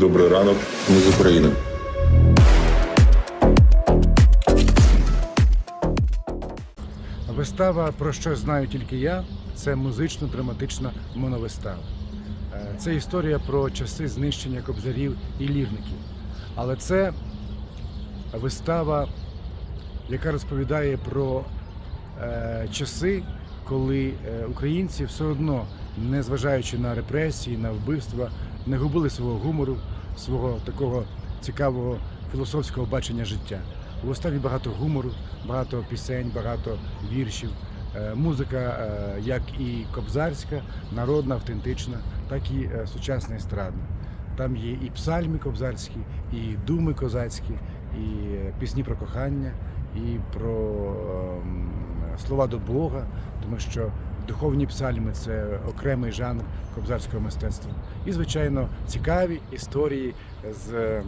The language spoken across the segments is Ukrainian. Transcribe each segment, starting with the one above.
Добрий ранок, ми з України. Вистава, про що знаю тільки я, це музично-драматична моновистава. Е, Це історія про часи знищення кобзарів і лірників. Але це вистава, яка розповідає про е, часи, коли е, українці все одно, незважаючи на репресії, на вбивства, не губили свого гумору, свого такого цікавого філософського бачення життя. У виставі багато гумору, багато пісень, багато віршів. Е, Музика, е, як і кобзарська, народна, автентична, так і е, сучасна естрадна. Там є і псальми кобзарські, і думи козацькі, і пісні про кохання, і про ем, слова до Бога, тому що духовні псальми це окремий жанр кобзарського мистецтва. І, звичайно, цікаві історії з,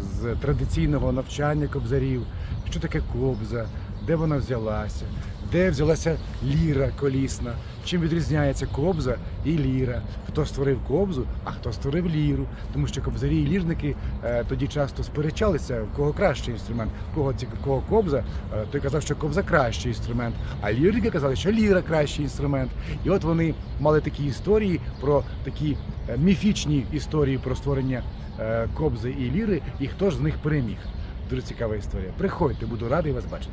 з традиційного навчання кобзарів, що таке кобза, де вона взялася, де взялася ліра колісна, чим відрізняється кобза і ліра, хто створив кобзу, а хто створив ліру. Тому що кобзарі і лірники е, тоді часто сперечалися, в кого кращий інструмент, в кого, в кого кобза, е, той казав, що кобза кращий інструмент, а лірники казали, що ліра кращий інструмент. І от вони мали такі історії про такі е, міфічні історії про створення кобзи і ліри, і хто ж з них переміг. Дуже цікава історія. Приходьте, буду радий вас бачити.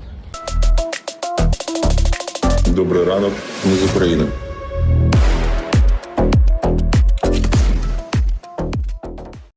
Добрий ранок, ми з України.